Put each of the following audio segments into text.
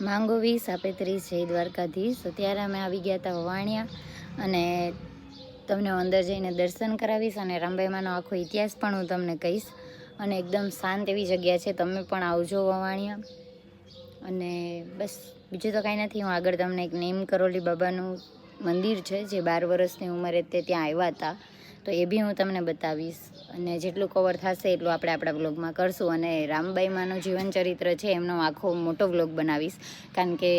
માંગોવી સાપેત્રીસ જય દ્વારકાધીશ. તો ત્યારે અમે આવી ગયા હતા વવાણિયા અને તમને અંદર જઈને દર્શન કરાવીશ અને રામબાઈમાંનો આખો ઇતિહાસ પણ હું તમને કહીશ. અને એકદમ શાંત એવી જગ્યા છે. તમે પણ આવજો વવાણિયા. અને બસ, બીજું તો કાંઈ નથી. હું આગળ તમને એક નેમ કરોલી બાબાનું મંદિર છે, જે બાર વર્ષની ઉંમરે તે ત્યાં આવ્યા હતા તો એ બી હું તમને બતાવીશ. અને જેટલું કવર થશે એટલું આપણે આપણા વ્લોગમાં કરશું. અને રામબાઈમાંનું જીવન ચરિત્ર છે એમનો આખો મોટો વ્લોગ બનાવીશ. કારણ કે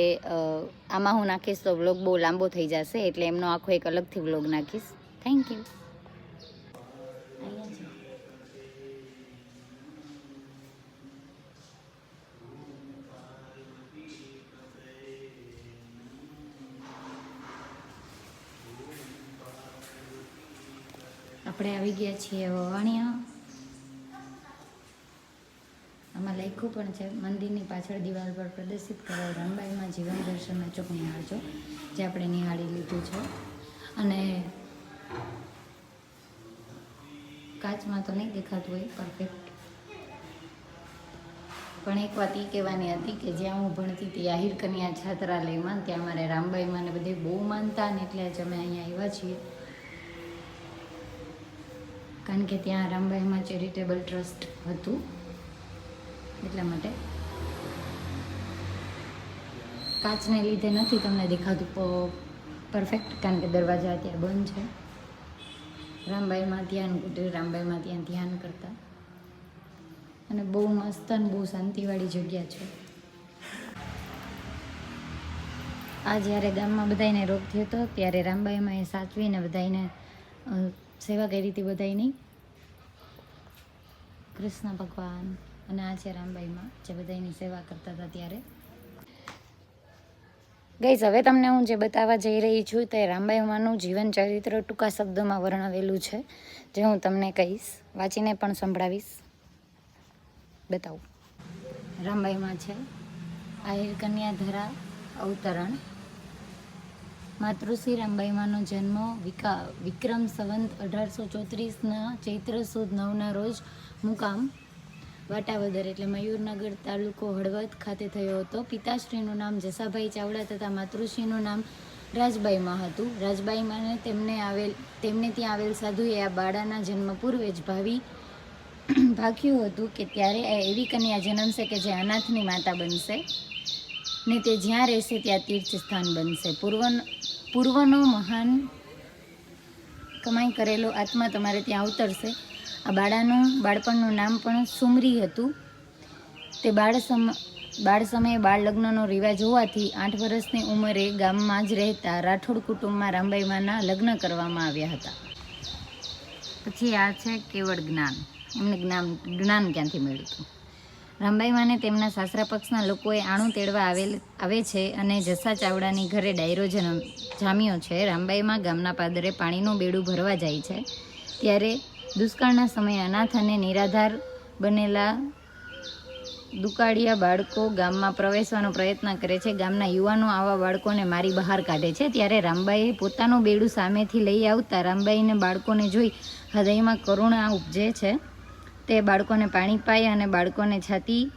આમાં હું નાખીશ તો વ્લોગ બહુ લાંબો થઈ જશે એટલે એમનો આખો એક અલગથી વ્લોગ નાખીશ. થેન્ક યુ આપણે આવી ગયા છીએ વવાણિયા. આમાં લખ્યું પણ છે, મંદિરની પાછળ દિવાલ પર પ્રદર્શિત કરેલ રામબાઈમાં જીવન દર્શનનો ચોક નિહાળજો જે આપણે નિહાળી લીધું છે. અને કાચમાં તો નહીં દેખાતું હોય પરફેક્ટ પણ એક વાત એ કહેવાની હતી કે જ્યાં હું ભણતી હતી આહિર કન્યા છાત્રાલયમાં, ત્યાં મારે રામબાઈમાં ને બધે બહુ માનતા ને એટલે જ અમે અહીંયા આવ્યા છીએ. કારણ કે ત્યાં રામબાઈમાં ચેરિટેબલ ટ્રસ્ટ હતું એટલા માટે. કાચને લીધે નથી તમને દેખાતું પરફેક્ટ કારણ કે દરવાજા ત્યાં બંધ છે. રામબાઈમાં ધ્યાન રામબાઈમાં ત્યાં ધ્યાન કરતા. અને બહુ મસ્ત અને બહુ શાંતિવાળી જગ્યા છે. આ જ્યારે ગામમાં બધાને રોગ થયો હતો ત્યારે રામબાઈમાં એ સાચવીને બધાને સેવા કરી હતી બધાની કૃષ્ણ ભગવાન અને આ છે રામબાઈમાં જે બધાની સેવા કરતા હતા ત્યારે. ગઈસ હવે તમને હું જે બતાવવા જઈ રહી છું તે રામબાઈમાંનું જીવન ચરિત્ર ટૂંકા શબ્દોમાં વર્ણવેલું છે, જે હું તમને કહીશ. વાંચીને પણ સંભળાવીશ. બતાવું. રામબાઈમાં છે, આહિર કન્યા ધરા અવતરણ. માતૃશ્રી રામબાઈમાંનો જન્મ વિકા, વિક્રમ સંવંત અઢારસો ચોત્રીસના ચૈત્ર સુદ નવના રોજ મુકામ વાટાવદર એટલે મયુરનગર તાલુકો હળવદ ખાતે થયો હતો. પિતાશ્રીનું નામ જસાભાઈ ચાવડા તથા માતૃશ્રીનું નામ રાજબાઈમાં હતું. રાજબાઈમાંને તેમને આવેલ, તેમને ત્યાં આવેલ સાધુએ આ બાળાના જન્મ પૂર્વે જ ભાવી ભાખ્યું હતું કે ત્યારે એ એવી કન્યા જન્મશે કે જે અનાથની માતા બનશે ને તે જ્યાં રહેશે ત્યાં તીર્થસ્થાન બનશે. પૂર્વ પૂર્વનો મહાન કમાઈ કરેલો આત્મા તમારે ત્યાં અવતરશે. આ બાળાનું, બાળપણનું નામ પણ સુમરી હતું. તે બાળ સમ, બાળ સમયે બાળ લગ્નનો રિવાજ હોવાથી આઠ વર્ષની ઉંમરે ગામમાં જ રહેતા રાઠોડ કુટુંબમાં રામબાઈમાંના લગ્ન કરવામાં આવ્યા હતા. પછી આ છે કેવળ જ્ઞાન. એમને જ્ઞાન જ્ઞાન ક્યાંથી મળ્યું હતું? રામબાઈમાને તેમના સાસરા પક્ષના લોકોએ આણું તેડવા આવેલ, આવે છે અને જસા ચાવડાની ઘરે ડાયરો જન્મ, જામ્યો છે. રામબાઈમાં ગામના પાદરે પાણીનું બેડું ભરવા જાય છે. ત્યારે દુષ્કાળના સમયે અનાથ અને નિરાધાર બનેલા દુકાળિયા બાળકો ગામમાં પ્રવેશવાનો પ્રયત્ન કરે છે. ગામના યુવાનો આવા બાળકોને મારી બહાર કાઢે છે. ત્યારે રામબાઈએ પોતાનું બેડું સામેથી લઈ આવતા રામબાઈને બાળકોને જોઈ હૃદયમાં કરુણા ઉપજે છે. તે બાળકોને પાણી પાય અને બાળકોને છાતી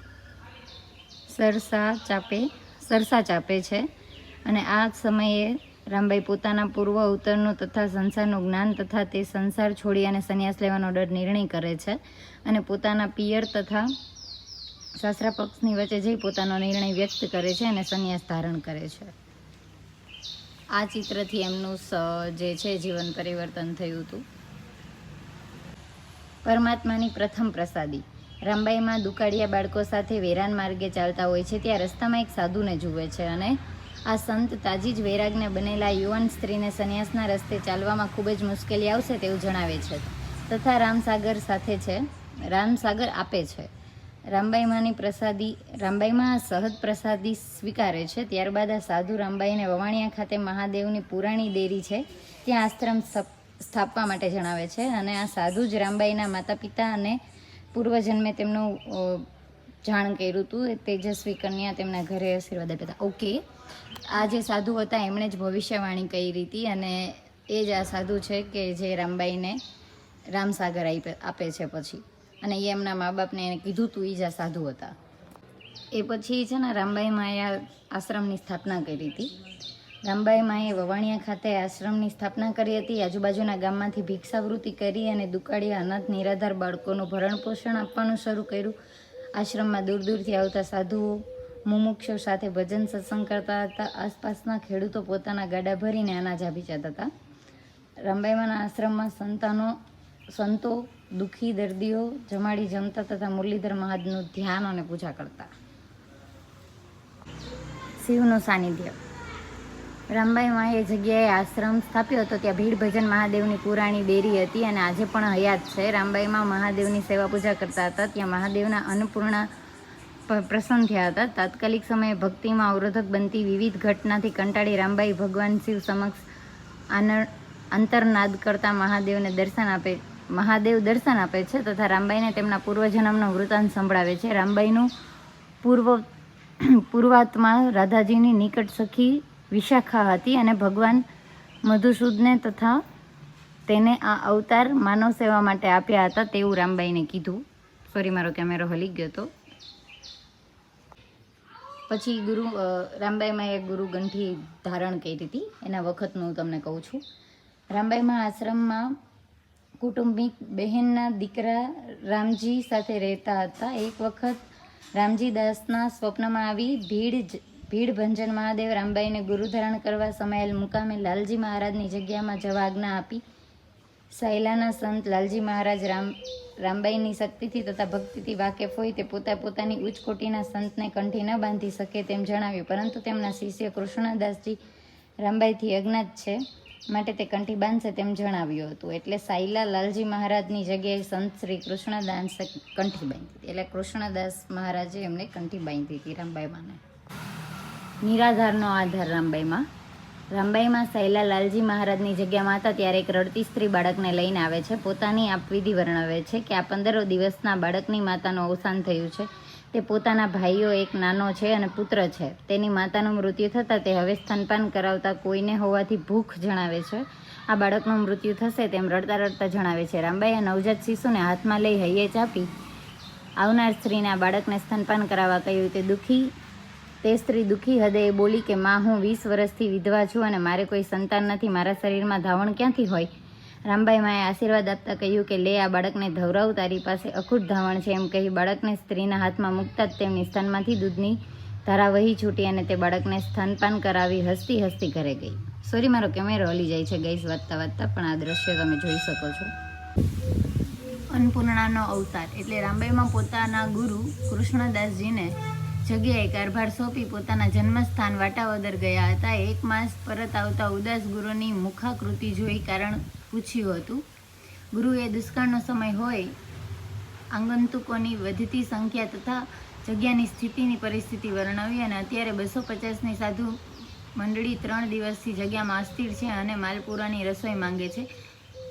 સરસા ચાપે સરસા ચાપે છે. અને આ સમયે રામભાઈ પોતાના પૂર્વ ઉત્તરનું તથા સંસારનું જ્ઞાન તથા તે સંસાર છોડી અને સંન્યાસ લેવાનો ડર નિર્ણય કરે છે. અને પોતાના પિયર તથા સાસરા પક્ષની વચ્ચે જઈ પોતાનો નિર્ણય વ્યક્ત કરે છે અને સંન્યાસ ધારણ કરે છે. આ ચિત્રથી એમનું જે છે, જીવન પરિવર્તન થયું હતું. પરમાત્માની પ્રથમ પ્રસાદી. રામબાઈમાં દુકાળિયા બાળકો સાથે વેરાન માર્ગે ચાલતા હોય છે ત્યાં રસ્તામાં એક સાધુને જુએ છે અને આ સંત તાજી જ વૈરાગને બનેલા યુવાન સ્ત્રીને સંન્યાસના રસ્તે ચાલવામાં ખૂબ જ મુશ્કેલી આવશે તેવું જણાવે છે. તથા રામસાગર સાથે છે, રામસાગર આપે છે. રામબાઈમાની પ્રસાદી રામબાઈમાં સહજ પ્રસાદી સ્વીકારે છે. ત્યારબાદ આ સાધુ રામબાઈને વવાણિયા ખાતે મહાદેવની પુરાણી દેરી છે. ત્યાં આશ્રમ સ્થપ- સ્થાપવા માટે જણાવે છે અને આ સાધુ જ રામબાઈના માતા પિતા અને પૂર્વજન્મે તેમનું જાણ કર્યું હતું. તેજસ્વી કન્યા તેમના ઘરે આશીર્વાદ આપ્યા હતા. ઓકે. આ જે સાધુ હતા, એમણે જ ભવિષ્યવાણી કરી હતી અને એ જ આ સાધુ છે કે જે રામબાઈને રામસાગર આપે છે પછી. અને એ એમના મા બાપને એને કીધું તું, એ જ આ સાધુ હતા. એ પછી છે ને રામબાઈ માયા આશ્રમની સ્થાપના કરી હતી. રામબાઈ માએ વવાણિયા ખાતે આશ્રમની સ્થાપના કરી હતી. આજુબાજુના ગામમાંથી ભિક્ષાવૃત્તિ કરી અને દુકાળિયા અનાથ નિરાધાર બાળકોનું ભરણ પોષણ આપવાનું શરૂ કર્યું. આશ્રમમાં દૂર દૂરથી આવતા સાધુઓ, મુમુક્ષો સાથે ભજન સત્સંગ કરતા હતા. આસપાસના ખેડૂતો પોતાના ગાડા ભરીને અનાજ આપી જતા હતા. રામબાઈમાના આશ્રમમાં સંતાનો, સંતો દુઃખી, દર્દીઓ જમાડી જમતા તથા મુરલીધર મહાજનું ધ્યાન અને પૂજા કરતા. શિવનું સાનિધ્ય. રામબાઈ માએ એ જગ્યાએ આશ્રમ સ્થાપ્યો હતો, ત્યાં ભીડ ભજન મહાદેવની પુરાણી ડેરી હતી અને આજે પણ હયાત છે. રામબાઈમાં મહાદેવની સેવા પૂજા કરતા હતા, ત્યાં મહાદેવના અન્નપૂર્ણા પ્રસન્ન થયા હતા. તાત્કાલિક સમયે ભક્તિમાં અવરોધક બનતી વિવિધ ઘટનાથી કંટાળી રામબાઈ ભગવાન શિવ સમક્ષ આનર અંતરનાદ કરતા મહાદેવને દર્શન આપે, મહાદેવ દર્શન આપે છે તથા રામબાઈને તેમના પૂર્વજન્મનો વૃતાંત સંભળાવે છે. રામબાઈનું પૂર્વ, પૂર્વાત્મા રાધાજીની નિકટ સખી વિશાખા હતી અને ભગવાન મધુસૂદને તથા તેને આ અવતાર માનવ સેવા માટે આપ્યા હતા તેવું રામબાઈને કીધું. સોરી મારો કેમેરો હલી ગયો હતો પછી ગુરુ રામબાઈમાં એક ગુરુ ગંઠી ધારણ કરી હતી. એના વખતનું હું તમને કહું છું. રામબાઈમાં આશ્રમમાં કુટુંબિક બહેનના દીકરા રામજી સાથે રહેતા હતા. એક વખત રામજી દાસના સ્વપ્નમાં આવી ભીડ ભીડ ભંજન મહાદેવ રામબાઈને ગુરુ ધારણ કરવા સમાયેલ મુકામે લાલજી મહારાજની જગ્યામાં જવા આજ્ઞા આપી. સહેલાના સંત લાલજી મહારાજ રામ, રામબાઈની શક્તિથી તથા ભક્તિથી વાકેફ હોય તે પોતા પોતાની ઉચ્ચ કોટીના સંતને કંઠી ન બાંધી શકે તેમ જણાવ્યું, પરંતુ તેમના શિષ્ય કૃષ્ણદાસજી રામબાઈથી અજ્ઞાત છે માટે તે કંઠી બાંધશે તેમ જણાવ્યું હતું. એટલે સાયલા લાલજી મહારાજની જગ્યાએ સંત શ્રી કૃષ્ણદાસે કંઠી બાંધી હતી. એટલે કૃષ્ણદાસ મહારાજે એમને કંઠી બાંધી હતી રામબાઈમાને નિરાધારનો આધાર રામબાઈમાં. રામબાઈમાં સહેલા લાલજી મહારાજની જગ્યામાં હતા ત્યારે એક રડતી સ્ત્રી બાળકને લઈને આવે છે. પોતાની આપવિધિ વર્ણવે છે કે આ પંદરો દિવસના બાળકની માતાનું અવસાન થયું છે. તે પોતાના ભાઈઓ એક નાનો છે અને પુત્ર છે. તેની માતાનું મૃત્યુ થતાં તે હવે સ્તનપાન કરાવતા કોઈને હોવાથી ભૂખ જણાવે છે. આ બાળકનું મૃત્યુ થશે તેમ રડતા રડતા જણાવે છે. રામબાઈએ નવજાત શિશુને હાથમાં લઈ હૈયે ચાપી. આવનાર સ્ત્રીને બાળકને સ્તનપાન કરાવવા કહ્યું. તે દુઃખી તે સ્ત્રી દુઃખી હૃદયે બોલી કે, માં, હું વીસ વર્ષથી વિધવા છું અને મારે કોઈ સંતાન નથી, મારા શરીરમાં ધાવણ ક્યાંથી હોય? રામબાઈ માએ આશીર્વાદ આપતા કહ્યું કે, લે, આ બાળકને ધવરાવ, તારી પાસે અખૂટ ધાવણ છે. એમ કહી બાળકને સ્ત્રીના હાથમાં મૂકતા જ તેમની સ્તનમાંથી દૂધની ધારા વહી છૂટી અને તે બાળકને સ્તનપાન કરાવી હસતી હસતી ઘરે ગઈ. સોરી મારો કેમેરો હલી જાય છે ગઈસ વાંચતા વાંચતા પણ આ દ્રશ્ય તમે જોઈ શકો છો. અન્નપૂર્ણાનો અવતાર. એટલે રામબાઈમાં પોતાના ગુરુ કૃષ્ણદાસજીને જગ્યાએ કારભાર સોંપી પોતાના જન્મસ્થાન વાટાવદર ગયા હતા. એક માસ પરત આવતા ઉદાસ ગુરુની મુખાકૃતિ જોઈ કારણ પૂછ્યું હતું ગુરુએ દુષ્કાળનો સમય હોય. આગંતુકોની વધતી સંખ્યા તથા જગ્યાની સ્થિતિની પરિસ્થિતિ વર્ણવી અને અત્યારે બસો પચાસની સાધુ મંડળી ત્રણ દિવસથી જગ્યામાં અસ્થિર છે અને માલપુરાની રસોઈ માંગે છે.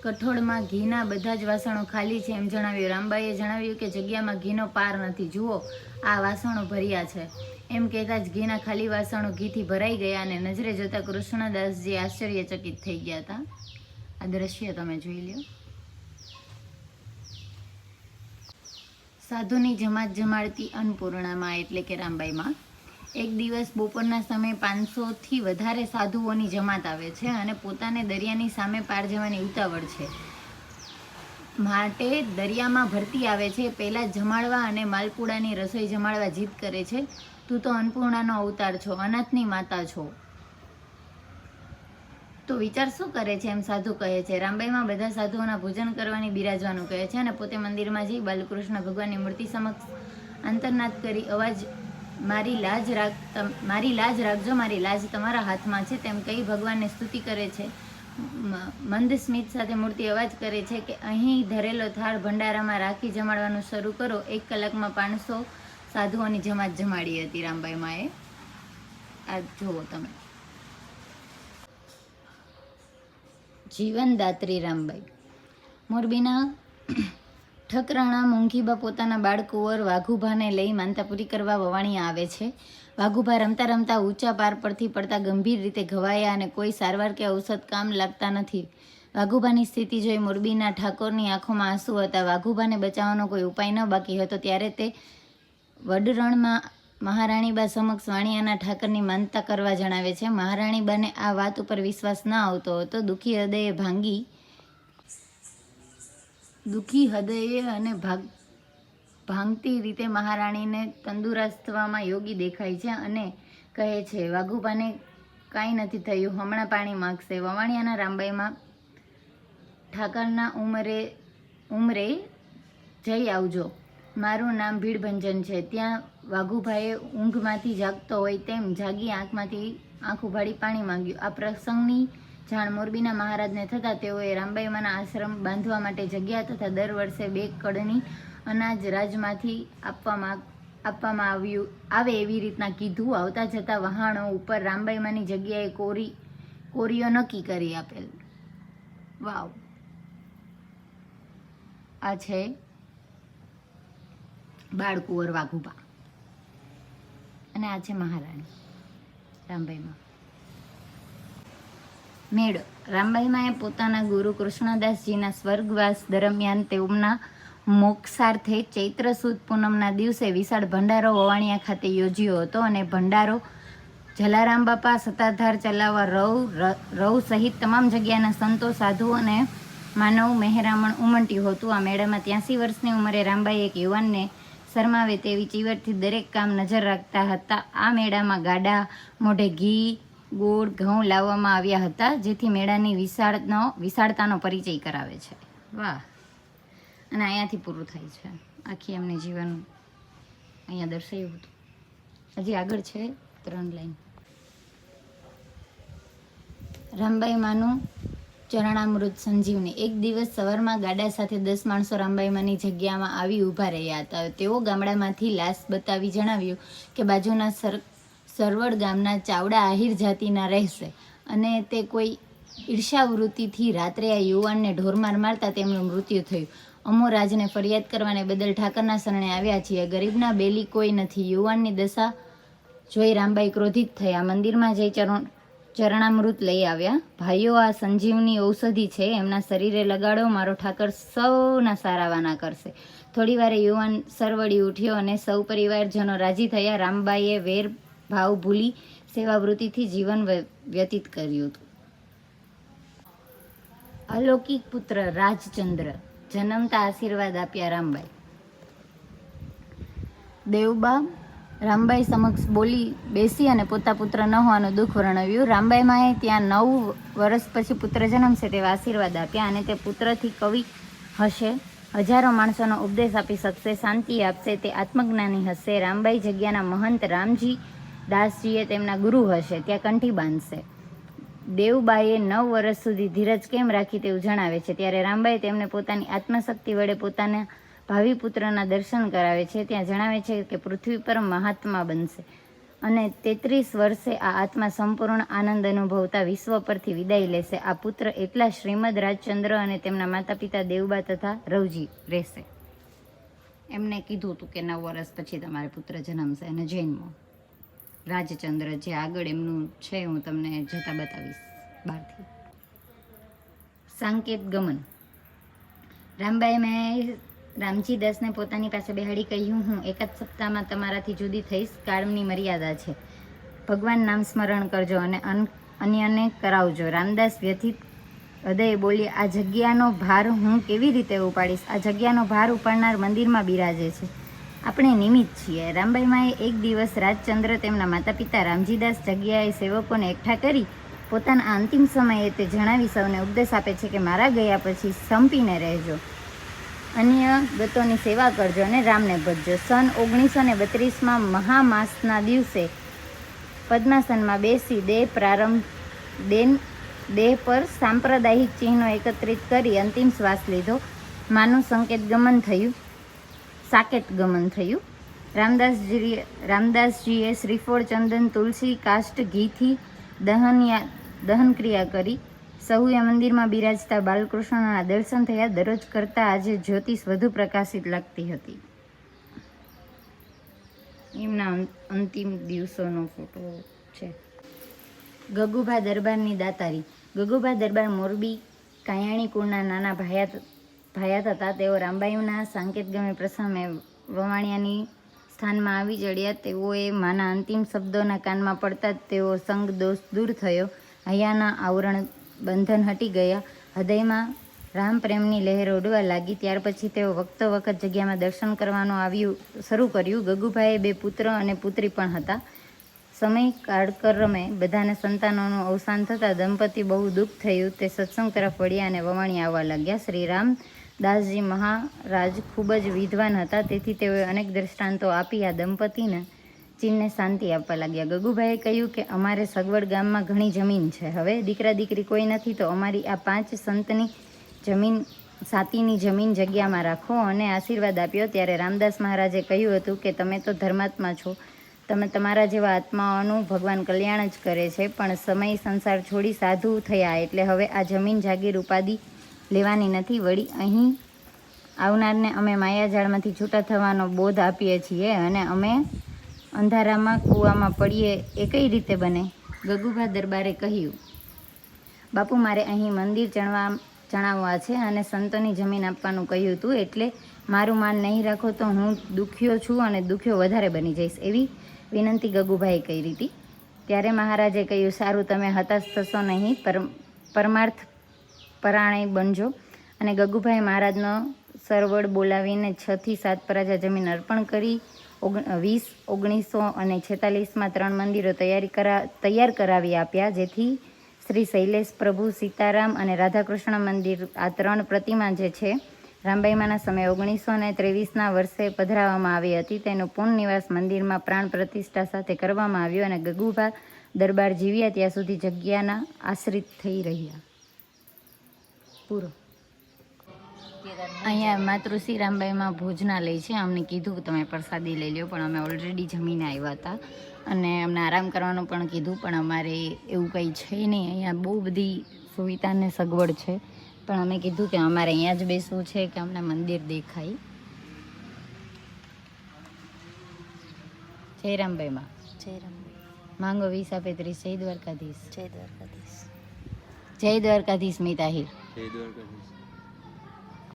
કઠોળમાં ઘીના બધા જ વાસણો ખાલી છે, એમ જણાવ્યું. રામબાઈએ જણાવ્યું કે જગ્યામાં ઘીનો પાર નથી. જુઓ, આ વાસણો ભર્યા છે. એમ કહેતા જ ઘીના ખાલી વાસણો ઘીથી ભરાઈ ગયા અને નજરે જોતા કૃષ્ણદાસજી આશ્ચર્યચકિત થઈ ગયા હતા. આ દ્રશ્ય તમે જોઈ લ્યો. સાધુની જમાત જમાડતી અન્નપૂર્ણામાં એટલે કે રામબાઈમાં. એક દિવસ બપોરના સમયે પાંચસોથી વધારે સાધુઓની જમાત આવે છે અને પોતાને દરિયાની સામે પાર જવાની ઉતાવળ છે. માટે દરિયામાં ભરતી આવે છે, પહેલાં જમાડવા અને માલપુડાની રસોઈ જમાડવા જીદ કરે છે. તું તો અન્નપૂર્ણાનો અવતાર છો, અનાથની માતા છો. તો વિચાર શું કરે છે એમ સાધુ કહે છે? રામબાઈમાં બધા સાધુઓના ભોજન કરવાની બિરાજવાનું કહે છે અને પોતે મંદિરમાં જઈ બાલકૃષ્ણ ભગવાનની મૂર્તિ સમક્ષ અંતર્નાદ કરી અવાજ મારી લાજ રાખ મારી લાજ રાખજો, મારી લાજ તમારા હાથમાં છે, તેમ કહી ભગવાનને સ્તુતિ કરે છે. મંદ સ્મિત સાથે મૂર્તિ અવાજ કરે છે કે અહીં ધરેલો થાળ ભંડારામાં રાખી જમાડવાનું શરૂ કરો. એક કલાકમાં પાંચસો સાધુઓની જમાત જમાડી હતી, રામભાઈ માએ. આ જુઓ તમે. જીવનદાત્રી રામબાઈ મોરબીના ઠકરાણા મોંઘીબા પોતાના બાળકુંવર વાઘુભાને લઈ માનતાપુરી કરવા વવાણી આવે છે. વાઘુભા રમતા રમતા ઊંચા પાર પરથી પડતા ગંભીર રીતે ઘવાયા અને કોઈ સારવાર કે ઔષધ કામ લાગતા નથી. વાઘુભાની સ્થિતિ જોઈ મોરબીના ઠાકોરની આંખોમાં આંસુ હતા. વાઘુભાને બચાવવાનો કોઈ ઉપાય ન બાકી હતો. ત્યારે તે વડરણમાં મહારાણીબા સમક્ષ વાણિયાના ઠાકરની માનતા કરવા જણાવે છે. મહારાણીબાને આ વાત ઉપર વિશ્વાસ ન આવતો હતો. દુઃખી હૃદયે ભાંગી દુઃખી હૃદયે અને ભાગ, ભાંગતી રીતે મહારાણીને તંદુરસ્તવામાં યોગી દેખાય છે અને કહે છે, વાઘુબાને કાંઈ નથી થયું. હમણાં પાણી માગશે. વવાણિયાના રામબાઈમાં ઠાકરના ઉંમરે ઉંમરે જઈ આવજો. મારું નામ ભીડભંજન છે. ત્યાં વાઘુભાઈએ ઊંઘમાંથી જાગતો હોય તેમ જાગી આંખમાંથી આંખ ઉભાડી પાણી માંગ્યું. આ પ્રસંગની જાણ મોરબીના મહારાજને થતાં તેઓએ રામબાઈમાના આશ્રમ બાંધવા માટે જગ્યા તથા દર વર્ષે બે કડની અનાજ રાજમાંથી આપવામાં આપવામાં આવ્યું, આવે એવી રીતના કીધું. આવતા જતા વહાણો ઉપર રામબાઈમાની જગ્યાએ કોરી, કોરીઓ નક્કી કરી આપેલ. વાવ. આ છે બાળકુંવર વાઘુબા. અને આ છે મહારાણી રામબાઈમાં. મેળો. રામબાઈમાએ પોતાના ગુરુ કૃષ્ણદાસજીના સ્વર્ગવાસ દરમિયાન તેમના મોક્ષાર્થે ચૈત્ર સુદ પૂનમના દિવસે વિશાળ ભંડારો વવાણિયા ખાતે યોજ્યો હતો અને ભંડારો જલારામ બાપા સત્તાધાર ચલાવવા રવ રવ સહિત તમામ જગ્યાના સંતો, સાધુ અને માનવ મહેરામણ ઉમટ્યું હતું. આ મેળામાં ત્યાંસી વર્ષની ઉંમરે રામબાઈ એક યુવાનને શરમાવે તેવી ચીવટથી દરેક કામ નજર રાખતા હતા. આ મેળામાં ગાડા, મોઢે ઘી ગોળ ઘઉં લાવવામાં આવ્યા હતા, જેથી મેળાની વિશાળનો વિશાળતાનો પરિચય કરાવે છે. વાહ. અને અહીંયાથી પૂરું થાય છે. આખી એમને જીવન અહીંયા દર્શાવ્યું હતું. હજી આગળ છે ત્રણ લાઈન. રામબાઈ માનું ચરણામૃત સંજીવની. એક દિવસ સવારમાં ગાડા સાથે દસ માણસો રામબાઈ માની જગ્યામાં આવી ઊભા રહ્યા હતા. તેઓ ગામડામાંથી લાશ બતાવી જણાવ્યું કે બાજુના સર સરવડ ગામના ચાવડા આહિર જાતિના રહેશે અને તે કોઈ ઈર્ષાવૃત્તિથી રાત્રે આ યુવાનને ઢોરમાર મારતા તેમનું મૃત્યુ થયું. અમો રાજને ફરિયાદ કરવાને બદલ ઠાકરના શરણે આવ્યા છીએ. ગરીબના બેલી કોઈ નથી. યુવાનની દશા જોઈ રામબાઈ ક્રોધિત થયા. મંદિરમાં જઈ ચરણ ચરણામૃત લઈ આવ્યા. ભાઈઓ, આ સંજીવની ઔષધિ છે. એમના શરીરે લગાડો. મારો ઠાકર સૌના સારાવાના કરશે. થોડી વારે યુવાન સરવડી ઉઠ્યો અને સૌ પરિવારજનો રાજી થયા. રામબાઈએ વેર ભાવ ભૂલી સેવાવૃત્તિથી જીવન વ્યતીત કર્યું હતું. અલૌકિક પુત્ર રાજચંદ્ર જન્મતા આશીર્વાદ આપ્યા રામબાઈ દેવબા રામબાઈ સમક્ષ બોલી બેસી અને પોતા પુત્ર ન હોવાનું દુઃખ વર્ણવ્યું. રામબાઈ માએ ત્યાં નવ વર્ષ પછી પુત્ર જન્મશે તેવા આશીર્વાદ આપ્યા અને તે પુત્રથી કવિ હશે. હજારો માણસોનો ઉપદેશ આપી શકશે શાંતિ આપશે, તે આત્મજ્ઞાની હશે. રામબાઈ જગ્યાના મહંત રામજી દાસજીએ તેમના ગુરુ હશે, ત્યાં કંઠી બાંધશે. દેવબાઈએ નવ વર્ષ સુધી ધીરજ કેમ રાખી તેવું જણાવે છે? ત્યારે રામબાઈ તેમને પોતાની આત્મશક્તિ વડે પોતાના ભાવિ પુત્રના દર્શન કરાવે છે. ત્યાં જણાવે છે કે પૃથ્વી પર મહાત્મા બનશે અને તેત્રીસ વર્ષે આ આત્મા સંપૂર્ણ આનંદ અનુભવતા વિશ્વ પરથી વિદાય લેશે. આ પુત્ર એટલા શ્રીમદ રાજચંદ્ર અને તેમના માતા પિતા દેવબા તથા રવજી રહેશે. એમને કીધું હતું કે નવ વર્ષ પછી તમારે પુત્ર જન્મશે અને જૈનમાં રાજચંદ્ર જે આગળ એમનું છે, હું તમને જતા બતાવીશ બહારથી. સાંકેત ગમન. રામબાઈ મેં રામજી દાસને પોતાની પાસે બેહાડી કહ્યું, હું એકાદ સપ્તાહમાં તમારાથી જુદી થઈશ, કાળની મર્યાદા છે. ભગવાન નામ સ્મરણ કરજો અન- અન્યને કરાવજો. રામદાસ વ્યથિત હૃદયે બોલી, આ જગ્યાનો ભાર હું કેવી રીતે ઉપાડીશ? આ જગ્યાનો ભાર ઉપાડનાર મંદિરમાં બિરાજે છે. આપણે નિમિત્ત છીએ. રામબાઈમાએ એક દિવસ રાજચંદ્ર તેમના માતા પિતા રામજીદાસ જગ્યાએ સેવકોને એકઠા કરી પોતાના અંતિમ સમયે તે જણાવી સૌને ઉપદેશ આપે છે કે મારા ગયા પછી સંપીને રહેજો. અન્ય ગતોની સેવા કરજો અને રામને ભજજો. સન ઓગણીસો ને બત્રીસમાં મહામાસના દિવસે પદ્માસનમાં બેસી દેહ પ્રારંભ, દેન દેહ પર સાંપ્રદાયિક ચિહ્નો એકત્રિત કરી અંતિમ શ્વાસ લીધો. માનું સંકેત ગમન થયું. સાકેત ગમન થયું. રામદાસજી રામદાસજીએ શ્રીફળ, ચંદન, તુલસી, કાષ્ટ, ઘીથી દહનયા દહન ક્રિયા કરી. સહુએ મંદિરમાં બિરાજતા બાલકૃષ્ણના દર્શન થયા. દરરોજ કરતાં આજે જ્યોતિષ વધુ પ્રકાશિત લાગતી હતી. એમના અંતિમ દિવસોનો ફોટો છે. ગગુભા દરબારની દાતારી. ગગુભા દરબાર મોરબી, કાયાણી કુળના નાના ભાયાત ભાયાત હતા તેઓ રામબાઈના સાંકેત ગમે પ્રસંગે વવાણિયાની સ્થાનમાં આવી ચડ્યા. તેઓએ માના અંતિમ શબ્દોના કાનમાં પડતા જ તેઓ સંગ દોષ દૂર થયો. હૈયાના આવરણ બંધન હટી ગયા. હૃદયમાં રામ પ્રેમની લહેર ઓઢવા લાગી. ત્યાર પછી તેઓ વખતો વખત જગ્યામાં દર્શન કરવાનું આવ્યું, શરૂ કર્યું. ગગુભાઈએ બે પુત્ર અને પુત્રી પણ હતા. સમય કાળક્રમે બધાને સંતાનોનું અવસાન થતાં દંપતી બહુ દુઃખ થયું. તે સત્સંગ તરફ વળ્યા અને વવાણી આવવા લાગ્યા. શ્રી રામ દાસજી મહારાજ ખૂબ જ વિદ્વાન હતા. તેથી તેઓએ અનેક દ્રષ્ટાંતો આપી આ દંપતીને ચીનને શાંતિ આપવા લાગ્યા. ગગુભાઈએ કહ્યું કે, અમારે સગવડ ગામમાં ઘણી જમીન છે. હવે દીકરા દીકરી કોઈ નથી, તો અમારી આ પાંચ સંતની જમીન, સાતીની જમીન જગ્યામાં રાખો અને આશીર્વાદ આપ્યો. ત્યારે રામદાસ મહારાજે કહ્યું હતું કે, તમે તો ધર્માત્મા છો. તમે તમારા જેવા આત્માઓનું ભગવાન કલ્યાણ જ કરે છે. પણ સમય સંસાર છોડી સાધુ થયા એટલે હવે આ જમીન જાગીર ઉપાધિ લેવાની નથી વળી. અહીં આવનારને અમે માયાજાળમાંથી છૂટા થવાનો બોધ આપીએ છીએ અને અમે અંધારામાં કૂવામાં પડીએ એ કઈ રીતે બને? ગગુભા દરબારે કહ્યું, બાપુ, મારે અહીં મંદિર ચણવા, ચણાવવા છે અને સંતોની જમીન આપવાનું કહ્યું હતું એટલે મારું માન નહીં રાખો તો હું દુખ્યો છું અને દુખ્યો વધારે બની જઈશ. એવી વિનંતી ગગુભાઈએ કરી હતી. ત્યારે મહારાજે કહ્યું, સારું, તમે હતાશ થશો નહીં. પર પરમાર્થ પરાણે બનજો. અને ગગુભાઈ મહારાજનો સરવડ બોલાવીને છથી સાત પરાજા જમીન અર્પણ કરી. વીસ, ઓગણીસો અને છેતાલીસમાં ત્રણ મંદિરો તૈયારી કરા, તૈયાર કરાવી આપ્યા, જેથી શ્રી શૈલેષ પ્રભુ, સીતારામ અને રાધાકૃષ્ણ મંદિર આ ત્રણ પ્રતિમા જે છે, રામબાઈમાના સમયે ઓગણીસો ને ત્રેવીસના વર્ષે પધરાવવામાં આવી હતી. તેનું પુનઃનિવાસ મંદિરમાં પ્રાણ પ્રતિષ્ઠા સાથે કરવામાં આવ્યું અને ગગુભા દરબાર જીવ્યા ત્યાં સુધી જગ્યાના આશ્રિત થઈ રહ્યા. પૂરો. અહીંયા માતૃશ્રી રામબાઈમાં ભોજનાલય છે. અમને કીધું કે તમે પ્રસાદી લઈ લો પણ અમે ઓલરેડી જમીને આવ્યા હતા. અને અમને આરામ કરવાનું પણ કીધું પણ અમારે એવું કંઈ છે નહીં. અહીંયા બહુ બધી સુવિધા ને સગવડ છે. પણ અમે કીધું કે અમારે અહીંયા જ બેસવું છે કે અમને મંદિર દેખાય. જય રામબાઈમાં જય રામબાઈ માંગો વીસ આપે ત્રીસ. જય દ્વારકાધીશ. જય દ્વારકાધીશ. જય દ્વારકાધીશ મિતાહિર જય દ્વારકાધીશ